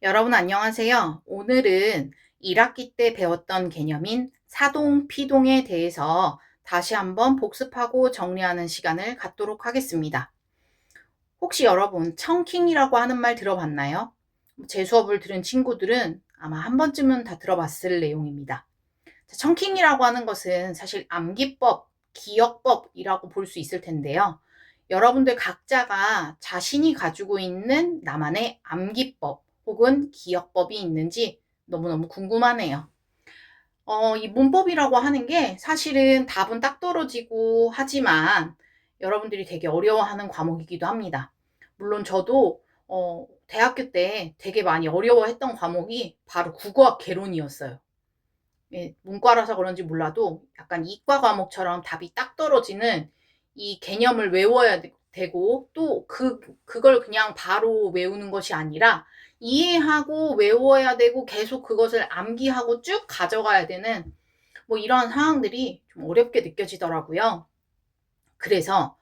여러분 안녕하세요. 오늘은 1학기 때 배웠던 개념인 사동, 피동에 대해서 다시 한번 복습하고 정리하는 시간을 갖도록 하겠습니다. 혹시 여러분 청킹이라고 하는 말 들어봤나요? 제 수업을 들은 친구들은 아마 한 번쯤은 다 들어봤을 내용입니다. 청킹이라고 하는 것은 사실 암기법, 기억법이라고 볼 수 있을 텐데요. 여러분들 각자가 자신이 가지고 있는 나만의 암기법 혹은 기억법이 있는지 너무너무 궁금하네요. 어, 이 문법이라고 하는 게 사실은 답은 딱 떨어지고 하지만 여러분들이 되게 어려워하는 과목이기도 합니다. 물론 저도 어, 대학교 때 되게 많이 어려워했던 과목이 바로 국어학 개론이었어요. 예, 문과라서 그런지 몰라도 약간 이과 과목처럼 답이 딱 떨어지는 이 개념을 외워야 되고 또 그, 그걸 그냥 바로 외우는 것이 아니라 이해하고 외워야 되고 계속 그것을 암기하고 쭉 가져가야 되는 뭐 이런 상황들이 좀 어렵게 느껴지더라고요. 그래서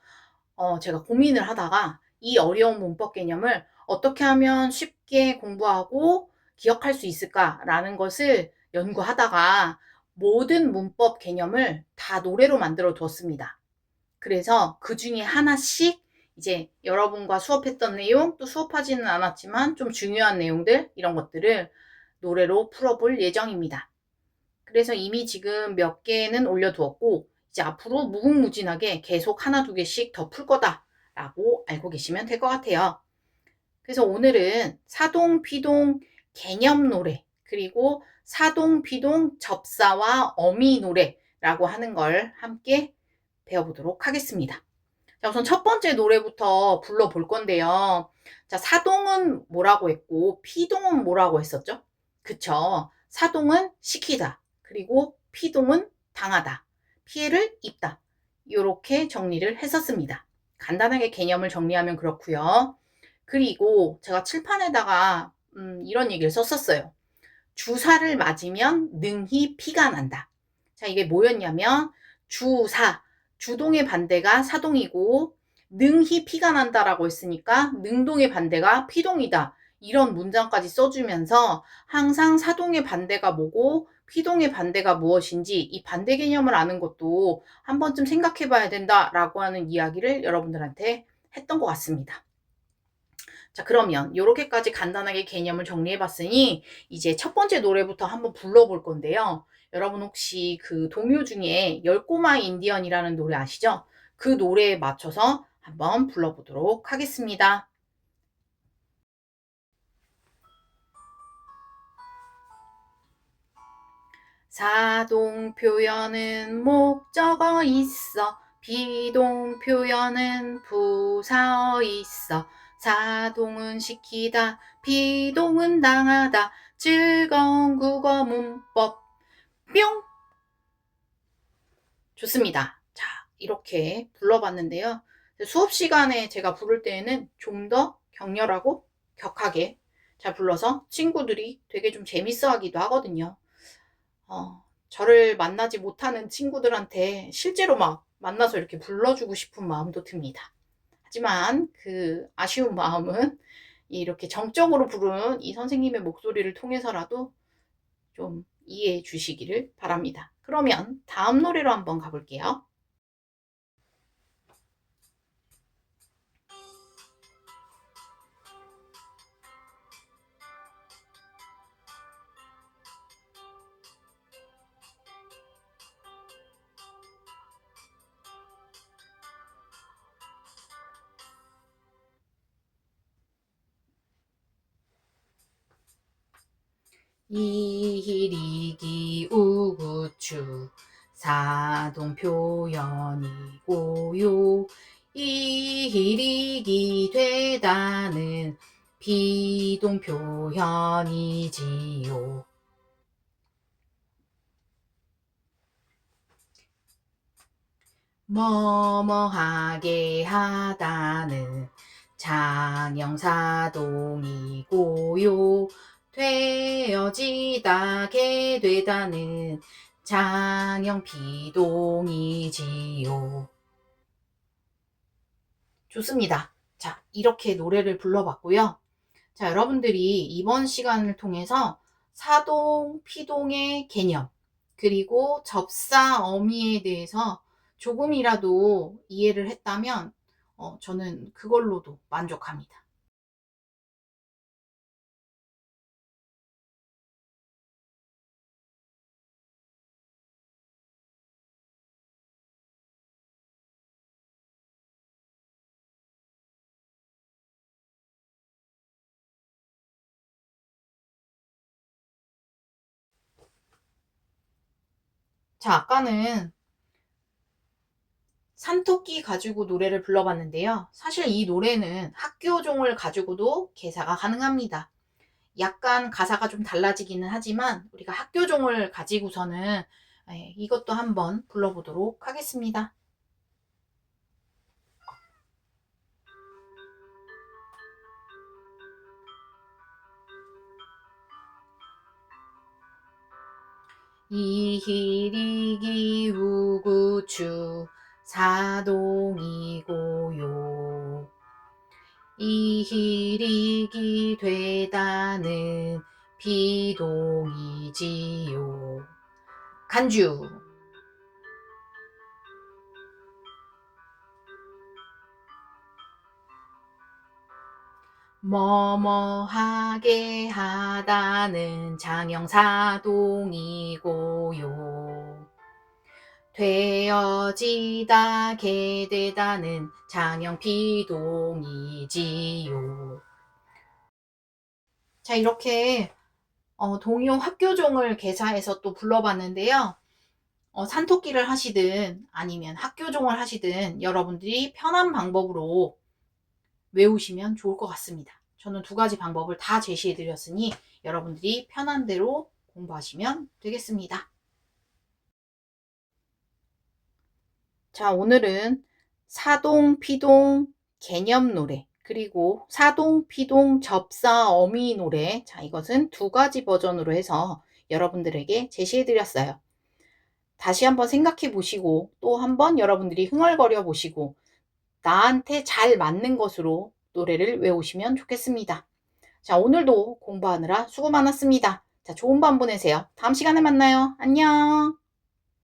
어, 제가 고민을 하다가 이 어려운 문법 개념을 어떻게 하면 쉽게 공부하고 기억할 수 있을까라는 것을 연구하다가 모든 문법 개념을 다 노래로 만들어 두었습니다. 그래서 그 중에 하나씩 이제 여러분과 수업했던 내용, 또 수업하지는 않았지만 좀 중요한 내용들, 이런 것들을 노래로 풀어볼 예정입니다. 그래서 이미 지금 몇 개는 올려두었고, 이제 앞으로 무궁무진하게 계속 하나, 두 개씩 더 풀 거다라고 알고 계시면 될 것 같아요. 그래서 오늘은 사동, 피동, 개념 노래, 그리고 사동, 피동, 접사와 어미 노래라고 하는 걸 함께 배워보도록 하겠습니다. 자, 우선 첫 번째 노래부터 불러볼 건데요. 자, 사동은 뭐라고 했고, 피동은 뭐라고 했었죠? 그쵸. 사동은 시키다. 그리고 피동은 당하다. 피해를 입다. 이렇게 정리를 했었습니다. 간단하게 개념을 정리하면 그렇고요. 그리고 제가 칠판에다가 음, 이런 얘기를 썼었어요. 주사를 맞으면 능히 피가 난다. 자, 이게 뭐였냐면 주사, 주동의 반대가 사동이고 능히 피가 난다라고 했으니까 능동의 반대가 피동이다. 이런 문장까지 써주면서 항상 사동의 반대가 뭐고 피동의 반대가 무엇인지 이 반대 개념을 아는 것도 한 번쯤 생각해 봐야 된다라고 하는 이야기를 여러분들한테 했던 것 같습니다. 자, 그러면 이렇게까지 간단하게 개념을 정리해 봤으니 이제 첫 번째 노래부터 한번 불러볼 건데요. 여러분 혹시 그 동요 중에 열꼬마 인디언이라는 노래 아시죠? 그 노래에 맞춰서 한번 불러보도록 하겠습니다. 사동 표현은 목적어 있어 비동 표현은 부사어 있어 사동은 시키다 비동은 당하다 즐거운 국어 문법 뿅! 좋습니다. 자, 이렇게 불러봤는데요. 수업 시간에 제가 부를 때에는 좀 더 격렬하고 격하게 잘 불러서 친구들이 되게 좀 재밌어 하기도 하거든요. 어, 저를 만나지 못하는 친구들한테 실제로 막 만나서 이렇게 불러주고 싶은 마음도 듭니다. 하지만 그 아쉬운 마음은 이렇게 정적으로 부른 이 선생님의 목소리를 통해서라도 좀 이해해 주시기를 바랍니다. 그러면 다음 노래로 한번 가볼게요. 이리기 우구추 사동 표현이고요. 이리기 되다는 비동 표현이지요. 뭐뭐하게 하다는 장영사동이고요. 되어지다게 되다는 장형 비동이지요. 좋습니다. 자, 이렇게 노래를 불러봤고요. 자, 여러분들이 이번 시간을 통해서 사동, 피동의 개념, 그리고 접사, 어미에 대해서 조금이라도 이해를 했다면, 어, 저는 그걸로도 만족합니다. 자, 아까는 산토끼 가지고 노래를 불러봤는데요. 사실 이 노래는 학교종을 가지고도 개사가 가능합니다. 약간 가사가 좀 달라지기는 하지만 우리가 학교종을 가지고서는 예, 이것도 한번 불러보도록 하겠습니다. 이희리기 우구추 사동이고요. 이희리기 되다는 비동이지요. 간주. 뭐뭐하게 하다는 장영사동이고요. 되어지다 개되다는 장영피동이지요. 자, 이렇게 어, 동요 학교종을 개사해서 또 불러봤는데요. 어, 산토끼를 하시든 아니면 학교종을 하시든 여러분들이 편한 방법으로 외우시면 좋을 것 같습니다. 저는 두 가지 방법을 다 제시해 드렸으니 여러분들이 편한 대로 공부하시면 되겠습니다. 자, 오늘은 사동, 피동, 개념 노래, 그리고 사동, 피동, 접사, 어미 노래. 자, 이것은 두 가지 버전으로 해서 여러분들에게 제시해 드렸어요. 다시 한번 생각해 보시고 또 한번 여러분들이 흥얼거려 보시고 나한테 잘 맞는 것으로 노래를 외우시면 좋겠습니다. 자, 오늘도 공부하느라 수고 많았습니다. 자, 좋은 밤 보내세요. 다음 시간에 만나요. 안녕.